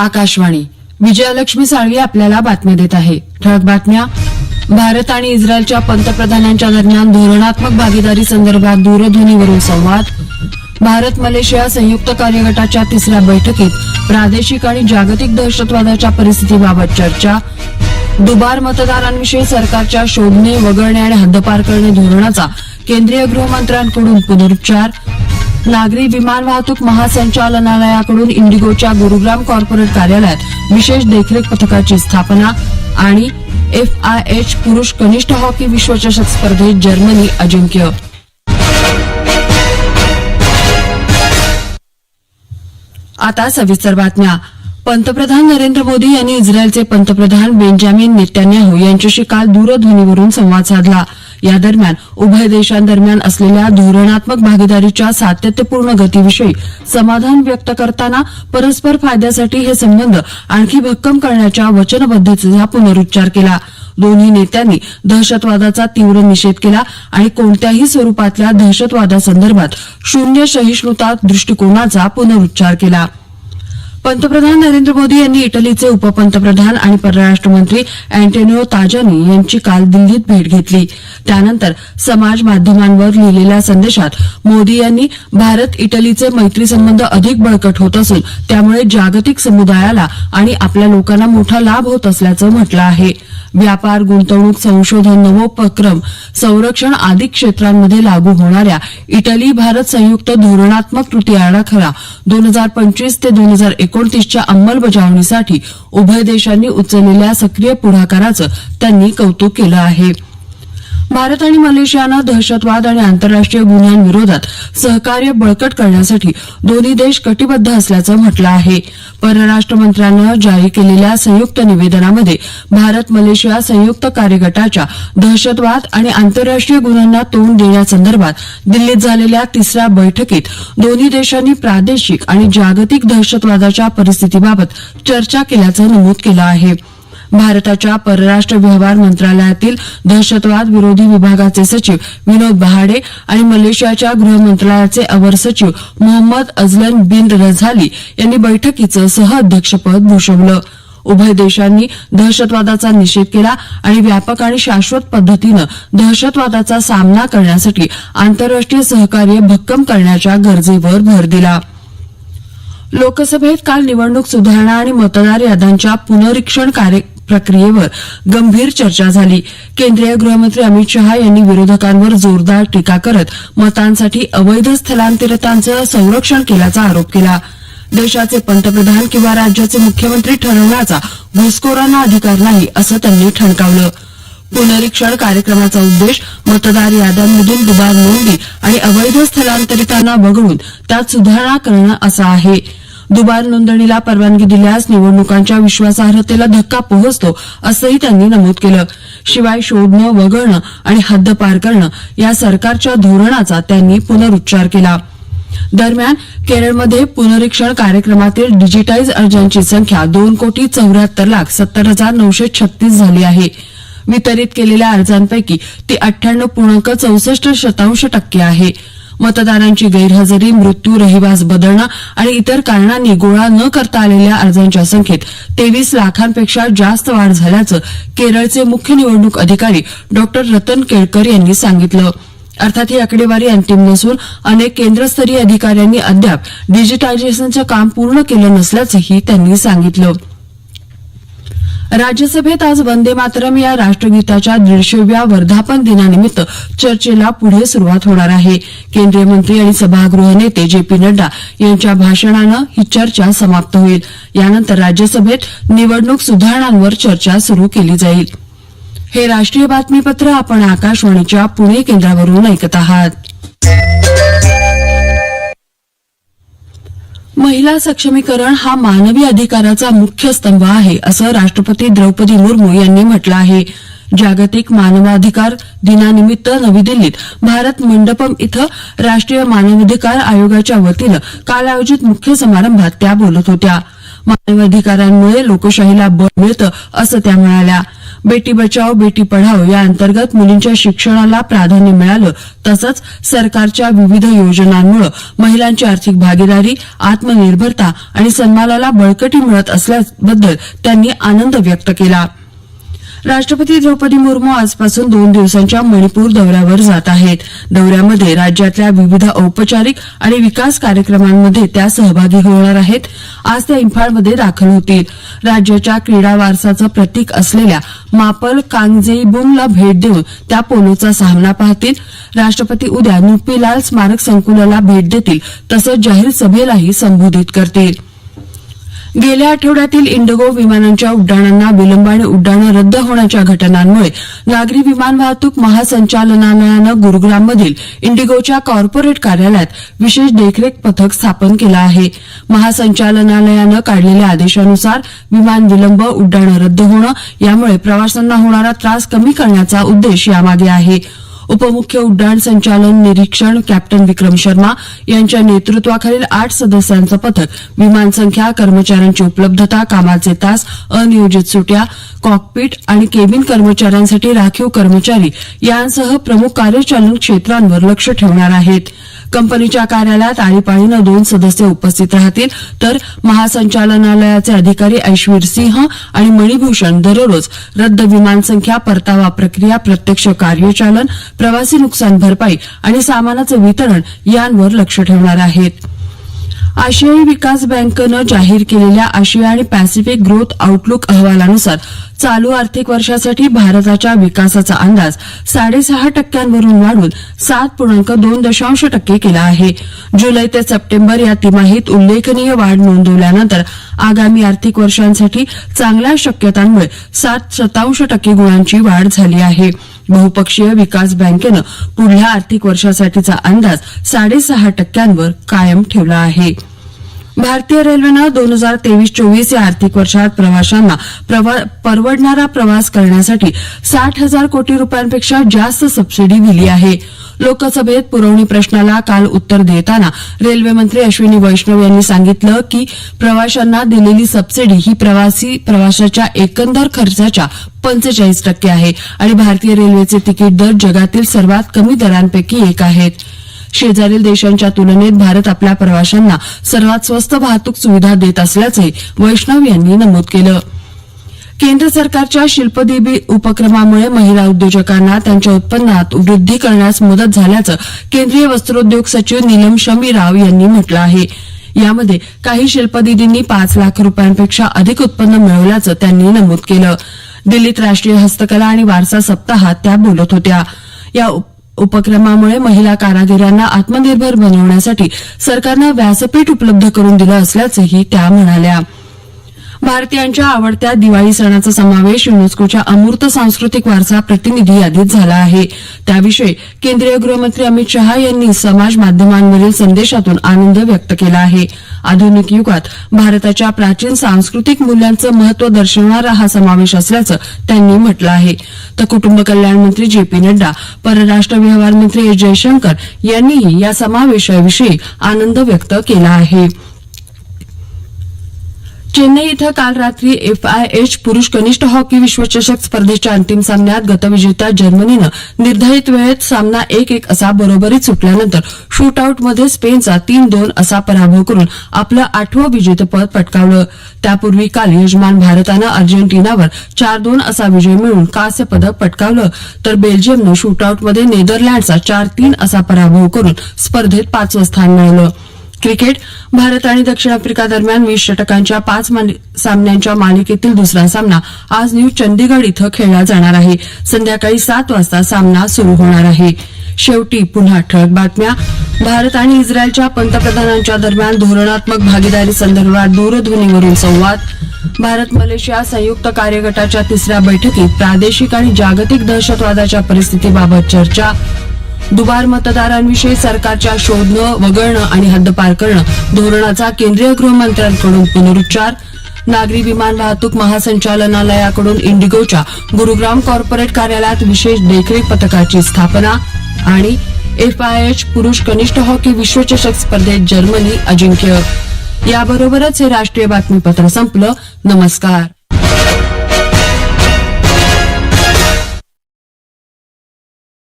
आकाशवाणी. विजयालक्ष्मी साळवी आपल्याला बातम्या देत आहे. ठळक बातम्या. भारत आणि इस्रायलच्या पंतप्रधानांच्या दरम्यान धोरणात्मक भागीदारी संदर्भात दूरध्वनीवरून संवाद. भारत मलेशिया संयुक्त कार्यगटाच्या तिसऱ्या बैठकीत प्रादेशिक आणि जागतिक दहशतवादाच्या परिस्थितीबाबत चर्चा. दुबार मतदारांविषयी सरकारच्या शोधणे वगळणे आणि हद्दपार करणे धोरणाचा केंद्रीय गृहमंत्र्यांकडून पुनरुच्चार. नागरी विमान वाहतूक महासंचालनालयाकडून इंडिगोच्या गुरुग्राम कॉर्पोरेट कार्यालयात विशेष देखरेख पथकाची स्थापना आणि एफ आय एच पुरुष कनिष्ठ हॉकी विश्वचषक स्पर्धेत जर्मनी अजिंक्य. आता सविस्तर बातम्या. पंतप्रधान नरेंद्र मोदी यांनी इस्रायलचे पंतप्रधान बेंजामिन नेत्यान्याहू यांच्याशी काल दूरध्वनीवरून संवाद साधला. या दरम्यान उभय देशांदरम्यान असलेल्या धोरणात्मक भागीदारीच्या सातत्यपूर्ण गतीविषयी समाधान व्यक्त करताना परस्पर फायद्यासाठी हे संबंध आणखी भक्कम करण्याच्या वचनबद्धतेचा पुनरुच्चार केला. दोन्ही नेत्यांनी दहशतवादाचा तीव्र निषेध केला आणि कोणत्याही स्वरूपातल्या दहशतवादासंदर्भात शून्य सहिष्णुता दृष्टिकोनाचा पुनरुच्चार केला. पंतप्रधान नरेंद्र मोदी यांनी इटलीचे उपपंतप्रधान आणि परराष्ट्र मंत्री अँटोनिओ ताजानी यांची काल दिल्लीत भेट घेतली. त्यानंतर समाज माध्यमांवर लिहिलेल्या संदेशात मोदी यांनी भारत इटलीचे मैत्री संबंध अधिक बळकट होत असून त्यामुळे जागतिक समुदायाला आणि आपल्या लोकांना मोठा लाभ होत असल्याचं म्हटलं आहे. व्यापार गुंतवणूक संशोधन नवोपक्रम संरक्षण आदी क्षेत्रांमध्ये लागू होणाऱ्या इटली भारत संयुक्त धोरणात्मक कृती आराखडा दोन हजार पंचवीस ते दोन हजार एकोणतीसच्या अंमलबजावणीसाठी उभय देशांनी उचललेल्या सक्रिय पुढाकाराचं त्यांनी कौतुक केलं आहे. भारत आणि मलेशियानं दहशतवाद आणि आंतरराष्ट्रीय गुन्ह्यांविरोधात सहकार्य बळकट करण्यासाठी दोन्ही देश कटिबद्ध असल्याचं म्हटलं आहे. परराष्ट्र मंत्र्यानं जारी केलेल्या संयुक्त निवेदनामध्ये भारत मलेशिया संयुक्त कार्यगटाच्या दहशतवाद आणि आंतरराष्ट्रीय गुन्ह्यांना तोंड देण्यासंदर्भात दिल्लीत झालेल्या तिसऱ्या बैठकीत दोन्ही देशांनी प्रादेशिक आणि जागतिक दहशतवादाच्या परिस्थितीबाबत चर्चा केल्याचं नमूद केलं आहे. भारताच्या परराष्ट्र व्यवहार मंत्रालयातील दहशतवाद विरोधी विभागाचे सचिव विनोद बहाडे आणि मलेशियाच्या गृह मंत्रालयाचे अवर सचिव मोहम्मद अजलन बिन रझाली यांनी बैठकीचं सहअध्यक्षपद भूषवलं. उभय देशांनी दहशतवादाचा निषेध केला आणि व्यापक आणि शाश्वत पद्धतीनं दहशतवादाचा सामना करण्यासाठी आंतरराष्ट्रीय सहकार्य भक्कम करण्याच्या गरजेवर भर दिला. लोकसभेत काल निवडणूक सुधारणा आणि मतदार याद्यांच्या पुनरीक्षण कार्य प्रक्रियेवर गंभीर चर्चा झाली. केंद्रीय गृहमंत्री अमित शहा यांनी विरोधकांवर जोरदार टीका करत मतांसाठी अवैध स्थलांतरितांचं संरक्षण केल्याचा आरोप केला. देशाचे पंतप्रधान किंवा राज्याचे मुख्यमंत्री ठरवण्याचा घुसखोरांना अधिकार नाही असं त्यांनी ठणकावलं. पुनरीक्षण कार्यक्रमाचा उद्देश मतदार याद्यांमधून दुबार नोंदी आणि अवैध स्थलांतरितांना वगळून त्यात सुधारणा करणं असा आहे. दुबार नोंदणीला परवानगी दिल्यास निवडणुकांच्या विश्वासार्हतेला धक्का पोहोचतो असंही त्यांनी नमूद केलं. शिवाय शोधणं वगळणं आणि हद्दपार करणं या सरकारच्या धोरणाचा त्यांनी पुनरुच्चार केला. दरम्यान केरळमध्ये पुनरीक्षण कार्यक्रमातील डिजिटाईज अर्जांची संख्या दोन कोटी चौऱ्याहत्तर लाख सत्तर हजार नऊशे छत्तीस झाली आहे. वितरित केलेल्या अर्जांपैकी ती अठ्ठ्याण्णव पूर्णांक चौसष्ट शतांश टक्के आहे. मतदारांची गैरहजेरी मृत्यू रहिवास बदलणं आणि इतर कारणांनी गोळा न करता आलेल्या अर्जांच्या संख्येत तेवीस लाखांपेक्षा जास्त वाढ झाल्याचं केरळचे मुख्य निवडणूक अधिकारी डॉ. रतन केळकर यांनी सांगितलं. अर्थात ही आकडेवारी अंतिम नसून अनेक केंद्रस्तरीय अधिकाऱ्यांनी अद्याप डिजिटायझेशनचं काम पूर्ण केलं नसल्याचंही त्यांनी सांगितलं. राज्यसभेत आज वंदे मातरम या राष्ट्रगीताच्या दीडशेव्या वर्धापन दिनानिमित्त चर्चेला पुढे सुरुवात होणार आहे. केंद्रीय मंत्री आणि सभागृह नेते जे पी नड्डा यांच्या भाषणानं ही चर्चा समाप्त होईल. यानंतर राज्यसभेत निवडणूक सुधारणांवर चर्चा सुरू केली जाईल. हे राष्ट्रीय बातमीपत्र आपण आकाशवाणीच्या पुणे केंद्रावरून ऐकत आहात. महिला सक्षमीकरण हा मानवी अधिकाराचा मुख्य स्तंभ आहे असं राष्ट्रपती द्रौपदी मुर्मू यांनी म्हटलं आहे. जागतिक मानवाधिकार दिनानिमित्त नवी दिल्लीत भारत मंडपम इथं राष्ट्रीय मानवाधिकार आयोगाच्या वतीनं काल आयोजित मुख्य समारंभात त्या बोलत होत्या. मानवाधिकारांमुळे लोकशाहीला बळ मिळतं असं त्या म्हणाल्या. बेटी बचाओ बेटी पढाओ या अंतर्गत मुलींच्या शिक्षणाला प्राधान्य मिळालं. तसंच सरकारच्या विविध योजनांमुळे महिलांची आर्थिक भागीदारी आत्मनिर्भरता आणि सन्मानाला बळकटी मिळत असल्याबद्दल त्यांनी आनंद व्यक्त केला. राष्ट्रपती द्रौपदी मुर्मू आजपासून दोन दिवसांच्या मणिपूर दौऱ्यावर जात आहेत. दौऱ्यामध्ये राज्यातल्या विविध औपचारिक आणि विकास कार्यक्रमांमध्ये त्या सहभागी होणार आहेत. आज त्या इम्फाळमध्ये दाखल होतील. राज्याच्या क्रीडा वारसाचं प्रतीक असलेल्या मापल कांगजेबुंगला भेट देऊन त्या पोलोचा सामना पाहतील. राष्ट्रपती उद्या नुपीलाल स्मारक संकुलाला भेट देतील तसंच जाहीर सभेलाही संबोधित करतील. गेल्या आठवड्यातील इंडिगो विमानांच्या उड्डाणांना विलंबाने उड्डाणं रद्द होण्याच्या घटनांमुळे नागरी विमान वाहतूक महासंचालनालयानं गुरुग्राममधील इंडिगोच्या कॉर्पोरेट कार्यालयात विशेष देखरेख पथक स्थापन केलं आहे. महासंचालनालयानं काढलेल्या आदेशानुसार विमान विलंब उड्डाणं रद्द होणं यामुळे प्रवाशांना होणारा त्रास कमी करण्याचा उद्देश यामागे आहे. उपमुख्य उड्डाण संचालन निरीक्षण कॅप्टन विक्रम शर्मा यांच्या नेतृत्वाखालील आठ सदस्यांचं पथक विमान संख्या कर्मचाऱ्यांची उपलब्धता कामाचे तास अनियोजित सुट्या कॉकपीट आणि केबिन कर्मचाऱ्यांसाठी राखीव कर्मचारी यांसह प्रमुख कार्यचालन क्षेत्रांवर लक्ष ठेवणार आहेत. कंपनीच्या कार्यालयात आळीपाळीनं दोन सदस्य उपस्थित राहतील. तर महासंचालनालयाचे अधिकारी ऐश्वीर सिंह आणि मणिभूषण दररोज रद्द विमान संख्या परतावा प्रक्रिया प्रत्यक्ष कार्यचालन प्रवासी नुकसान भरपाई आणि सामानाचं वितरण यांवर लक्ष ठेवणार आहेत. आशियाई विकास बँकेनं जाहीर केलेल्या आशिया आणि पॅसिफिक ग्रोथ आउटलुक अहवालानुसार चालू आर्थिक वर्षासाठी भारताच्या विकासाचा अंदाज साडेसहा टक्क्यांवरून वाढून सात पूर्णांक दोन दशांश टक्के केला आहे. जुलै ते सप्टेंबर या तिमाहीत उल्लेखनीय वाढ नोंदवल्यानंतर आगामी आर्थिक वर्षांसाठी चांगल्या शक्यतांमुळे सात शतांश टक्के गुणांची वाढ झाली आहे. बहुपक्षीय विकास बँकेनं पुढल्या आर्थिक वर्षासाठीचा अंदाज साडेसहा टक्क्यांवर कायम ठेवला आहे. भारतीय रेल्वेनं दोन हजार तेवीस चोवीस या आर्थिक वर्षात प्रवाशांना प्रवा- परवडणारा प्रवास करण्यासाठी साठ हजार कोटी रुपयांपेक्षा जास्त सबसिडी दिली आहे. लोकसभेत पुरवणी प्रश्नाला काल उत्तर देताना रेल्वेमंत्री अश्विनी वैष्णव यांनी सांगितलं की प्रवाशांना दिलेली सबसिडी ही प्रवासी प्रवासाच्या एकंदर खर्चाच्या पंचेचाळीस टक्के आहे आणि भारतीय रेल्वेचे तिकीट दर जगातील सर्वात कमी दरांपैकी एक आहेत. शेजारील देशांच्या तुलनेत भारत आपल्या प्रवाशांना सर्वात स्वस्त वाहतूक सुविधा देत असल्याचे वैष्णव यांनी नमूद केलं. केंद्र सरकारच्या शिल्पदेवी उपक्रमामुळे महिला उद्योजकांना त्यांच्या उत्पन्नात वृद्धी करण्यास मदत झाल्याचं केंद्रीय वस्त्रोद्योग सचिव नीलम शमी राव यांनी म्हटलं आहे. यामध्ये काही शिल्पदिदींनी पाच लाख रुपयांपेक्षा अधिक उत्पन्न मिळवल्याचं त्यांनी नमूद केलं. दिल्लीत राष्ट्रीय हस्तकला आणि वारसा सप्ताहात त्या बोलत होत्या. या उप- उपक्रमामुळे महिला कारागिरांना आत्मनिर्भर बनवण्यासाठी सरकारनं व्यासपीठ उपलब्ध करून दिलं असल्याचंही त्या म्हणाल्या. भारतीयांच्या आवडत्या दिवाळी सणाचा समावेश युनेस्कोच्या अमूर्त सांस्कृतिक वारसा प्रतिनिधी यादीत झाला आहे. त्याविषयी केंद्रीय गृहमंत्री अमित शहा यांनी समाज माध्यमांवरील संदेशातून आनंद व्यक्त केला आहे. आधुनिक युगात भारताच्या प्राचीन सांस्कृतिक मूल्यांचं महत्त्व दर्शवणारा हा समावेश असल्याचं त्यांनी म्हटलं आहे. तर कुटुंब कल्याण मंत्री जे पी नड्डा परराष्ट्र व्यवहार मंत्री एस जयशंकर यांनीही या समावेशाविषयी आनंद व्यक्त केला आहे. चेन्नई इथं काल रात्री एफआयएच पुरुष कनिष्ठ हॉकी विश्वचषक स्पर्धेच्या अंतिम सामन्यात गतविजेत्या जर्मनीनं निर्धारित वेळेत सामना एक एक असा बरोबरीत सुटल्यानंतर शूटआऊटमध्ये स्पेनचा तीन दोन असा पराभव करून आपलं आठवं विजेतेपद पटकावलं. त्यापूर्वी काल यजमान भारतानं अर्जेंटिनावर चार दोन असा विजय मिळून कांस्य पदक पटकावलं. तर बेल्जियमनं शूटआऊटमध्ये नेदरलँडचा चार तीन असा पराभव करून स्पर्धेत पाचवं स्थान मिळवलं. क्रिकेट भारत आणि दक्षिण आफ्रिका दरम्यान वीस षटकांच्या पाच सामन्यांच्या मालिकेतील दुसरा सामना आज न्यू चंदीगड इथं खेळला जाणार आहे. संध्याकाळी सात वाजता सामना सुरू होणार आहे. शेवटी पुन्हा ठळक बातम्या. भारत आणि इस्रायलच्या पंतप्रधानांच्या दरम्यान धोरणात्मक भागीदारी संदर्भात दूरध्वनीवरून संवाद. भारत मलेशिया संयुक्त कार्यगटाच्या तिसऱ्या बैठकीत प्रादेशिक आणि जागतिक दहशतवादाच्या परिस्थितीबाबत चर्चा. दुबार मतदारांविषयी सरकारच्या शोधणं वगळणं आणि हद्दपार करणं धोरणाचा केंद्रीय गृहमंत्र्यांकडून पुनरुच्चार. नागरी विमान वाहतूक महासंचालनालयाकडून इंडिगोच्या गुरुग्राम कॉर्पोरेट कार्यालयात विशेष देखरेख पथकाची स्थापना आणि एफआयएच पुरुष कनिष्ठ हॉकी विश्वचषक स्पर्धेत जर्मनी अजिंक्य. याबरोबरच हे राष्ट्रीय बातमीपत्र संपलं. नमस्कार.